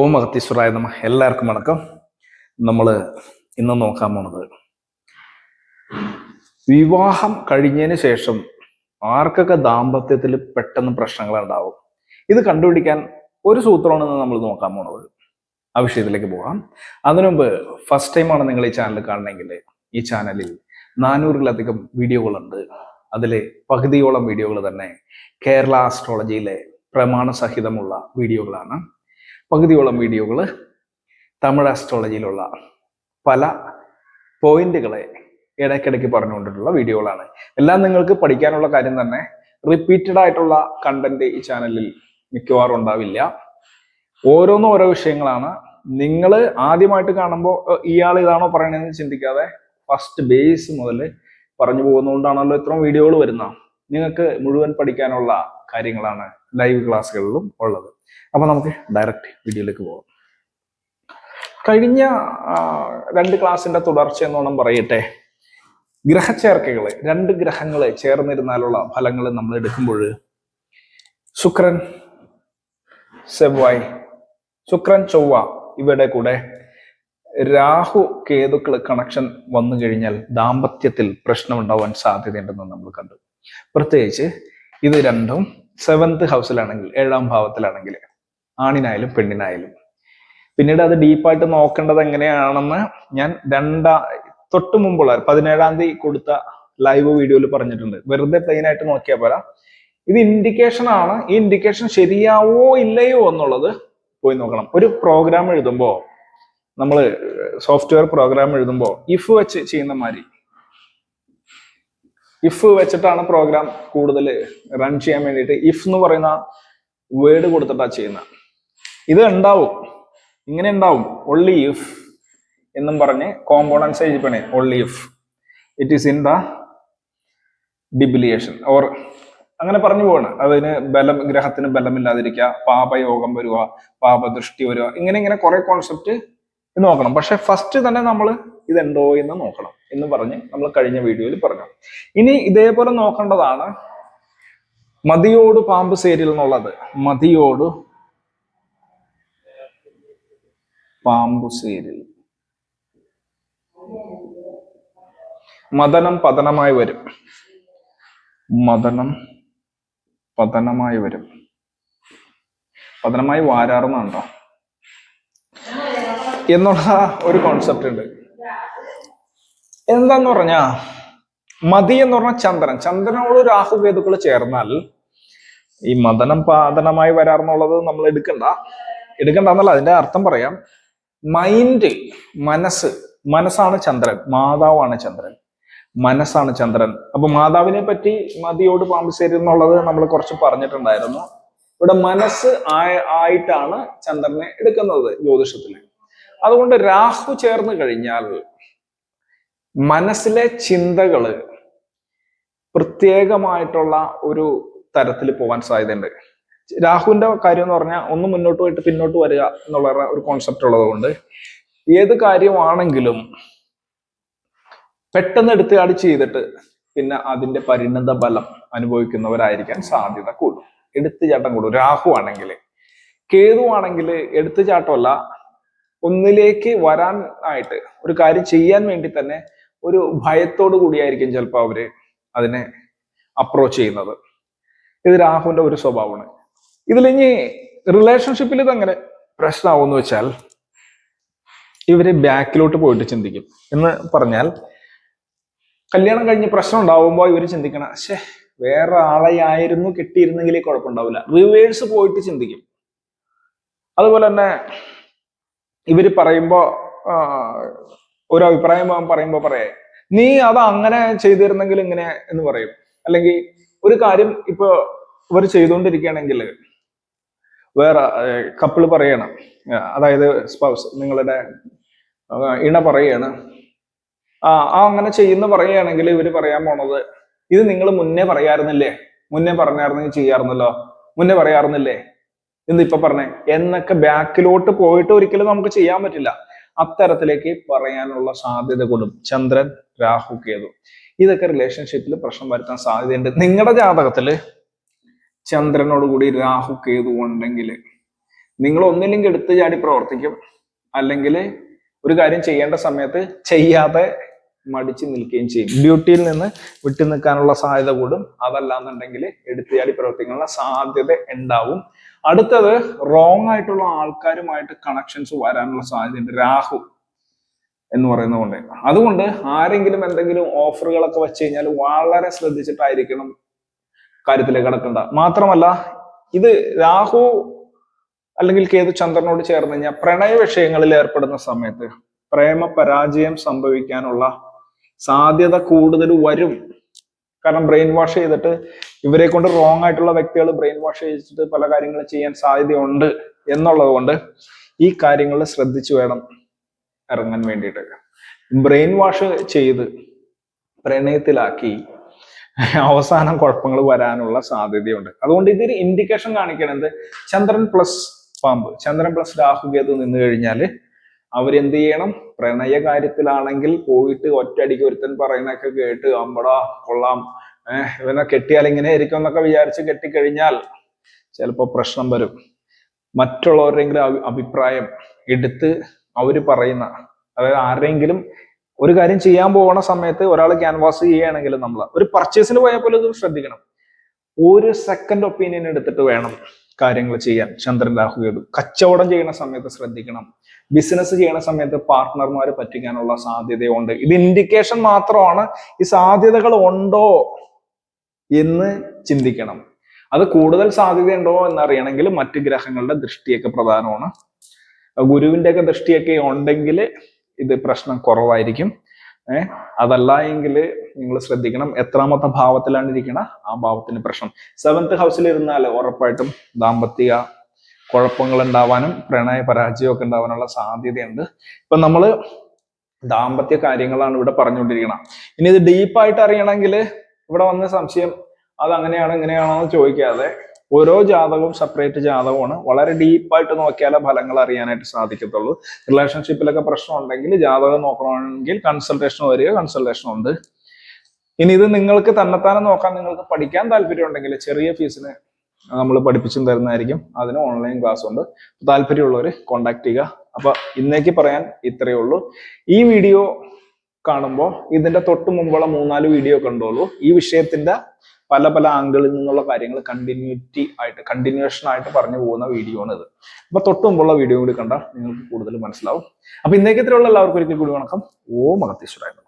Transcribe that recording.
ഓം അഗത്തീശ്വരായ നമ്മ എല്ലാവർക്കും വണക്കം. നമ്മൾ ഇന്ന് നോക്കാൻ പോണത് വിവാഹം കഴിഞ്ഞതിന് ശേഷം ആർക്കൊക്കെ ദാമ്പത്യത്തിൽ പെട്ടെന്ന് പ്രശ്നങ്ങൾ ഉണ്ടാവും? ഇത് കണ്ടുപിടിക്കാൻ ഒരു സൂത്രമാണെന്ന് നമ്മൾ നോക്കാൻ പോണത്. ആ വിഷയത്തിലേക്ക് പോകാം. അതിനു മുമ്പ് ഫസ്റ്റ് ടൈമാണ് നിങ്ങൾ ഈ ചാനൽ കാണണമെങ്കിൽ ഈ ചാനലിൽ നാനൂറിലധികം വീഡിയോകളുണ്ട്. അതിൽ പകുതിയോളം വീഡിയോകൾ തന്നെ കേരള ആസ്ട്രോളജിയിലെ പ്രമാണ സഹിതമുള്ള വീഡിയോകളാണ്. പകുതിയോളം വീഡിയോകൾ തമിഴ് ആസ്ട്രോളജിയിലുള്ള പല പോയിന്റുകളെ ഇടയ്ക്കിടയ്ക്ക് പറഞ്ഞുകൊണ്ടിട്ടുള്ള വീഡിയോകളാണ്. എല്ലാം നിങ്ങൾക്ക് പഠിക്കാനുള്ള കാര്യം തന്നെ റിപ്പീറ്റഡ് ആയിട്ടുള്ള കണ്ടന്റ് ഈ ചാനലിൽ മിക്കവാറും ഉണ്ടാവില്ല. ഓരോന്നും ഓരോ വിഷയങ്ങളാണ്. നിങ്ങൾ ആദ്യമായിട്ട് കാണുമ്പോൾ ഇയാൾ ഇതാണോ പറയണതെന്ന് ചിന്തിക്കാതെ ഫസ്റ്റ് ബേസ് മുതൽ പറഞ്ഞു പോകുന്നതുകൊണ്ടാണല്ലോ ഇത്രയും വീഡിയോകൾ വരുന്ന നിങ്ങൾക്ക് മുഴുവൻ പഠിക്കാനുള്ള കാര്യങ്ങളാണ് ലൈവ് ക്ലാസ്സുകളിലും ഉള്ളത്. അപ്പൊ നമുക്ക് ഡയറക്റ്റ് വീഡിയോയിലേക്ക് പോകാം കഴിഞ്ഞ രണ്ട് ക്ലാസ്സിന്റെ തുടർച്ച എന്നോണം പറയട്ടെ. ഗ്രഹചേർക്കകൾ രണ്ട് ഗ്രഹങ്ങൾ ചേർന്നിരുന്നാലുള്ള ഫലങ്ങൾ നമ്മൾ എടുക്കുമ്പോൾ ശുക്രൻ സെവ്വായ് ശുക്രൻ ചൊവ്വ ഇവയുടെ കൂടെ രാഹു കേതുക്കൾ കണക്ഷൻ വന്നു കഴിഞ്ഞാൽ ദാമ്പത്യത്തിൽ പ്രശ്നമുണ്ടാവാൻ സാധ്യതയുണ്ടെന്ന് നമ്മൾ കണ്ടു. പ്രത്യേകിച്ച് ഇത് രണ്ടും സെവൻത് ഹൗസിലാണെങ്കിൽ ഏഴാം ഭാവത്തിലാണെങ്കിൽ ആണിനായാലും പെണ്ണിനായാലും. പിന്നീട് അത് ഡീപ്പായിട്ട് നോക്കേണ്ടത് എങ്ങനെയാണെന്ന് ഞാൻ രണ്ടാ തൊട്ട് മുമ്പുള്ള പതിനേഴാം തീയതി കൊടുത്ത ലൈവ് വീഡിയോയിൽ പറഞ്ഞിട്ടുണ്ട്. വെറുതെ പ്ലെയിൻ ആയിട്ട് നോക്കിയാൽ പോരാ. ഇത് ഇൻഡിക്കേഷൻ ആണ്. ഈ ഇൻഡിക്കേഷൻ ശരിയാവോ ഇല്ലയോ എന്നുള്ളത് പോയി നോക്കണം. ഒരു പ്രോഗ്രാം എഴുതുമ്പോൾ നമ്മൾ സോഫ്റ്റ്വെയർ പ്രോഗ്രാം എഴുതുമ്പോൾ ഇഫ് വെച്ച് ചെയ്യുന്ന മാതിരി ഇഫ് വെച്ചിട്ടാണ് പ്രോഗ്രാം കൂടുതൽ റൺ ചെയ്യാൻ വേണ്ടിയിട്ട് ഇഫ് എന്ന് പറയുന്ന വേർഡ് കൊടുത്തിട്ടാണ് ചെയ്യുന്നത് ഇത് ഉണ്ടാവും. ഇങ്ങനെ ഉണ്ടാവും. ഒള്ളി ഇഫ് എന്നും പറഞ്ഞ് components എഴുതിപ്പണേ only if it is in the debilitation or അങ്ങനെ പറഞ്ഞു പോവാണ്. അതിന് ബലം ഗ്രഹത്തിന് ബലമില്ലാതിരിക്കുക. പാപയോഗം വരിക പാപദൃഷ്ടി വരിക. ഇങ്ങനെ ഇങ്ങനെ കുറെ കോൺസെപ്റ്റ് നോക്കണം. പക്ഷെ ഫസ്റ്റ് തന്നെ നമ്മൾ ഇതുണ്ടോ എന്ന് നോക്കണം എന്ന് പറഞ്ഞ് നമ്മൾ കഴിഞ്ഞ വീഡിയോയിൽ പറഞ്ഞു. ഇനി ഇതേപോലെ നോക്കേണ്ടതാണ് മതിയോട് പാമ്പ് സേരിൽ എന്നുള്ളത്. മതിയോട് പാമ്പു സേരിൽ മദനം പതനമായി വരും. മദനം പതനമായി വരും. പതനമായി വാരാറുന്നുണ്ടോ? എന്നുള്ള ഒരു കോൺസെപ്റ്റ് ഉണ്ട്. എന്താന്ന് പറഞ്ഞാ മതി എന്ന് പറഞ്ഞ ചന്ദ്രൻ. ചന്ദ്രനോട് രാഹു കേതുക്കൾ ചേർന്നാൽ ഈ മദനം പാതനമായി വരാറെന്നുള്ളത് നമ്മൾ എടുക്കണ്ട. എടുക്കണ്ട എന്നല്ല അതിന്റെ അർത്ഥം പറയാം. മൈൻഡ് മനസ്സ് മനസ്സാണ് ചന്ദ്രൻ. മാതാവാണ് ചന്ദ്രൻ. മനസ്സാണ് ചന്ദ്രൻ. അപ്പൊ മാതാവിനെ പറ്റി മതിയോട് പാമ്പിശ്ശേരി എന്നുള്ളത് നമ്മൾ കുറച്ച് പറഞ്ഞിട്ടുണ്ടായിരുന്നു. ഇവിടെ മനസ്സ് ആയിട്ടാണ് ചന്ദ്രനെ എടുക്കുന്നത് ജ്യോതിഷത്തിൽ. അതുകൊണ്ട് രാഹു ചേർന്ന് കഴിഞ്ഞാൽ മനസ്സിലെ ചിന്തകൾ പ്രത്യേകമായിട്ടുള്ള ഒരു തരത്തിൽ പോകാൻ സാധ്യതയുണ്ട്. രാഹുവിന്റെ കാര്യം എന്ന് പറഞ്ഞാൽ ഒന്ന് മുന്നോട്ട് പോയിട്ട് പിന്നോട്ട് വരിക എന്നുള്ള ഒരു കോൺസെപ്റ്റ് ഉള്ളതുകൊണ്ട് ഏത് കാര്യമാണെങ്കിലും പെട്ടെന്ന് എടുത്ത് അടി ചെയ്തിട്ട് പിന്നെ അതിന്റെ പരിണത ബലം അനുഭവിക്കുന്നവരായിരിക്കാൻ സാധ്യത കൂടും. എടുത്തുചാട്ടം കൂടും. രാഹു ആണെങ്കിൽ കേതു ആണെങ്കിൽ എടുത്തുചാട്ടമല്ല ഒന്നിലേക്ക് വരാൻ ആയിട്ട് ഒരു കാര്യം ചെയ്യാൻ വേണ്ടി തന്നെ ഒരു ഭയത്തോടു കൂടിയായിരിക്കും ചിലപ്പോൾ അവർ അതിനെ അപ്രോച്ച് ചെയ്യുന്നത്. ഇത് രാഹുവിന്റെ ഒരു സ്വഭാവമാണ്. ഇതിലിനി റിലേഷൻഷിപ്പിൽ ഇതങ്ങനെ പ്രശ്നമാവെന്ന് വെച്ചാൽ ഇവർ ബാക്കിലോട്ട് പോയിട്ട് ചിന്തിക്കും. എന്ന് പറഞ്ഞാൽ കല്യാണം കഴിഞ്ഞ് പ്രശ്നം ഉണ്ടാവുമ്പോൾ ഇവർ ചിന്തിക്കണം ശേ വേറെ ആളെയായിരുന്നു കിട്ടിയിരുന്നെങ്കിൽ കുഴപ്പമുണ്ടാവില്ല. റിവേഴ്സ് പോയിട്ട് ചിന്തിക്കും. അതുപോലെ തന്നെ ഇവർ പറയുമ്പോ ഒരു അഭിപ്രായം പറയുമ്പോ പറയേ. നീ അത് അങ്ങനെ ചെയ്തിരുന്നെങ്കിൽ ഇങ്ങനെ എന്ന് പറയും. അല്ലെങ്കിൽ ഒരു കാര്യം ഇപ്പൊ ഇവർ ചെയ്തുകൊണ്ടിരിക്കുകയാണെങ്കിൽ വേറെ കപ്പിൾ പറയണം. അതായത് സ്പൗസ് നിങ്ങളുടെ ഇണ പറയാണ്. ആ ആ അങ്ങനെ ചെയ്യുന്ന പറയുകയാണെങ്കിൽ ഇവർ പറയാൻ പോണത് ഇത് നിങ്ങൾ മുന്നേ പറയാറുന്നില്ലേ? മുന്നേ പറഞ്ഞായിരുന്നെങ്കിൽ ചെയ്യാറുന്നല്ലോ? മുന്നേ പറയാറുന്നില്ലേ? എന്ത് ഇപ്പൊ പറഞ്ഞേ എന്നൊക്കെ ബാക്കിലോട്ട് പോയിട്ട് ഒരിക്കലും നമുക്ക് ചെയ്യാൻ പറ്റില്ല. അത്തരത്തിലേക്ക് പറയാനുള്ള സാധ്യത കൂടും. ചന്ദ്രൻ രാഹു കേതു. ഇതൊക്കെ റിലേഷൻഷിപ്പിൽ പ്രശ്നം വരുത്താൻ സാധ്യതയുണ്ട്. നിങ്ങളുടെ ജാതകത്തിൽ ചന്ദ്രനോട് കൂടി രാഹു കേതു ഉണ്ടെങ്കിൽ നിങ്ങൾ ഒന്നില്ലെങ്കിൽ എടുത്തു ചാടി പ്രവർത്തിക്കും. അല്ലെങ്കിൽ ഒരു കാര്യം ചെയ്യേണ്ട സമയത്ത് ചെയ്യാതെ മടിച്ചു നിൽക്കുകയും ചെയ്യും. ഡ്യൂട്ടിയിൽ നിന്ന് വിട്ടു നിൽക്കാനുള്ള സാധ്യത കൂടും. അതല്ലാന്നുണ്ടെങ്കിൽ എടുത്തുചാടി പ്രവർത്തിക്കാനുള്ള സാധ്യത ഉണ്ടാവും. അടുത്തത് റോങ് ആയിട്ടുള്ള ആൾക്കാരുമായിട്ട് കണക്ഷൻസ് വരാനുള്ള സാധ്യതയുണ്ട്. രാഹു എന്ന് പറയുന്നത് കൊണ്ട്. അതുകൊണ്ട് ആരെങ്കിലും എന്തെങ്കിലും ഓഫറുകളൊക്കെ വെച്ച് കഴിഞ്ഞാൽ വളരെ ശ്രദ്ധിച്ചിട്ടായിരിക്കണം കാര്യത്തിലേക്ക് കിടക്കേണ്ട. മാത്രമല്ല ഇത് രാഹു അല്ലെങ്കിൽ കേതു ചന്ദ്രനോട് ചേർന്ന് കഴിഞ്ഞാൽ പ്രണയ വിഷയങ്ങളിൽ ഏർപ്പെടുന്ന സമയത്ത് പ്രേമ പരാജയം സംഭവിക്കാനുള്ള സാധ്യത കൂടുതൽ വരും. കാരണം ബ്രെയിൻ വാഷ് ചെയ്തിട്ട് ഇവരെ കൊണ്ട് റോങ് ആയിട്ടുള്ള വ്യക്തികൾ ബ്രെയിൻ വാഷ് ചെയ്തിട്ട് പല കാര്യങ്ങളും ചെയ്യാൻ സാധ്യതയുണ്ട് എന്നുള്ളത് കൊണ്ട് ഈ കാര്യങ്ങൾ ശ്രദ്ധിച്ചു വേണം ഇറങ്ങാൻ വേണ്ടിയിട്ട്. ബ്രെയിൻ വാഷ് ചെയ്ത് പ്രണയത്തിലാക്കി അവസാനം കുഴപ്പങ്ങൾ വരാനുള്ള സാധ്യതയുണ്ട്. അതുകൊണ്ട് ഇതൊരു ഇൻഡിക്കേഷൻ കാണിക്കണത് ചന്ദ്രൻ പ്ലസ് പാമ്പ്. ചന്ദ്രൻ പ്ലസ് രാഹുകേതു നിന്ന് കഴിഞ്ഞാൽ അവരെന്ത് ചെയ്യണം? പ്രണയ കാര്യത്തിലാണെങ്കിൽ പോയിട്ട് ഒറ്റയടിക്ക് ഒരുത്തൻ പറയുന്നതൊക്കെ കേട്ട് അമ്പടാ കൊള്ളാം. ഏഹ് ഇവനെ കെട്ടിയാൽ ഇങ്ങനെ ആയിരിക്കും എന്നൊക്കെ വിചാരിച്ച് കെട്ടിക്കഴിഞ്ഞാൽ ചിലപ്പോൾ പ്രശ്നം വരും. മറ്റുള്ളവരുടെയെങ്കിലും അഭിപ്രായം എടുത്ത് അവർ പറയുന്ന അതായത് ആരുടെയെങ്കിലും ഒരു കാര്യം ചെയ്യാൻ പോകുന്ന സമയത്ത് ഒരാൾ ക്യാൻവാസ് ചെയ്യുകയാണെങ്കിൽ നമ്മൾ ഒരു പർച്ചേസിന് പോയാൽ പോലും ഇത് ശ്രദ്ധിക്കണം. ഒരു സെക്കൻഡ് ഒപ്പീനിയൻ എടുത്തിട്ട് വേണം. കാര്യങ്ങൾ ചെയ്യാൻ ചന്ദ്രൻ രാഹു കേതു കച്ചവടം ചെയ്യുന്ന സമയത്ത് ശ്രദ്ധിക്കണം. ബിസിനസ് ചെയ്യുന്ന സമയത്ത് പാർട്ട്ണർമാരെ പറ്റിക്കാനുള്ള സാധ്യതയുണ്ട്. ഇത് ഇൻഡിക്കേഷൻ മാത്രമാണ് ഈ സാധ്യതകൾ ഉണ്ടോ എന്ന് ചിന്തിക്കണം. അത് കൂടുതൽ സാധ്യതയുണ്ടോ എന്നറിയണമെങ്കിൽ മറ്റ് ഗ്രഹങ്ങളുടെ ദൃഷ്ടിയൊക്കെ പ്രധാനമാണ്. ഗുരുവിന്റെ ഒക്കെ ദൃഷ്ടിയൊക്കെ ഉണ്ടെങ്കിൽ ഇത് പ്രശ്നം കുറവായിരിക്കും. ഏഹ് അതല്ല എങ്കിൽ നിങ്ങൾ ശ്രദ്ധിക്കണം എത്രാമത്തെ ഭാവത്തിലാണ് ഇരിക്കണ ആ ഭാവത്തിന് പ്രശ്നം. സെവൻത്ത് ഹൗസിൽ ഇരുന്നാൽ ഉറപ്പായിട്ടും ദാമ്പത്തിക കുഴപ്പങ്ങൾ ഉണ്ടാവാനും പ്രണയ പരാജയമൊക്കെ ഉണ്ടാവാനുള്ള സാധ്യതയുണ്ട്. ഇപ്പൊ നമ്മൾ ദാമ്പത്യ കാര്യങ്ങളാണ് ഇവിടെ പറഞ്ഞുകൊണ്ടിരിക്കണം. ഇനി ഇത് ഡീപ്പായിട്ട് അറിയണമെങ്കിൽ ഇവിടെ വന്ന സംശയം അത് അങ്ങനെയാണ് ഇങ്ങനെയാണോ എന്ന് ചോദിക്കാതെ ഓരോ ജാതകവും സെപ്പറേറ്റ് ജാതകമാണ്. വളരെ ഡീപ്പായിട്ട് നോക്കിയാലേ ഫലങ്ങൾ അറിയാനായിട്ട് സാധിക്കത്തുള്ളൂ. റിലേഷൻഷിപ്പിലൊക്കെ പ്രശ്നം ഉണ്ടെങ്കിൽ ജാതകം നോക്കണമെങ്കിൽ കൺസൾട്ടേഷൻ വരിക കൺസൾട്ടേഷൻ ഉണ്ട്. ഇനി ഇത് നിങ്ങൾക്ക് തന്നെത്താനെ നോക്കാൻ നിങ്ങൾക്ക് പഠിക്കാൻ താല്പര്യം ഉണ്ടെങ്കിൽ ചെറിയ ഫീസിന് നമ്മൾ പഠിപ്പിച്ചും തരുന്നതായിരിക്കും. അതിന് ഓൺലൈൻ ക്ലാസ് ഉണ്ട്. താല്പര്യമുള്ളവർ കോണ്ടാക്ട് ചെയ്യുക. അപ്പൊ ഇന്നേക്ക് പറയാൻ ഇത്രയേ ഉള്ളൂ. ഈ വീഡിയോ കാണുമ്പോൾ ഇതിന്റെ തൊട്ട് മുമ്പുള്ള മൂന്നാൽ വീഡിയോ കണ്ടോളൂ. ഈ വിഷയത്തിന്റെ പല പല ആംഗിളിൽ നിന്നുള്ള കാര്യങ്ങൾ കണ്ടിന്യൂറ്റി ആയിട്ട് കണ്ടിന്യൂഷൻ ആയിട്ട് പറഞ്ഞു പോകുന്ന വീഡിയോ ആണ് ഇത് അപ്പൊ തൊട്ട് മുമ്പുള്ള വീഡിയോ കൂടി കണ്ടാൽ നിങ്ങൾക്ക് കൂടുതൽ മനസ്സിലാവും. അപ്പൊ ഇന്നേക്കത്തിലുള്ള എല്ലാവർക്കും ഒരിക്കൽ കൂടി വണക്കം. ഓ മഹത്തീശ്വരായിരുന്നു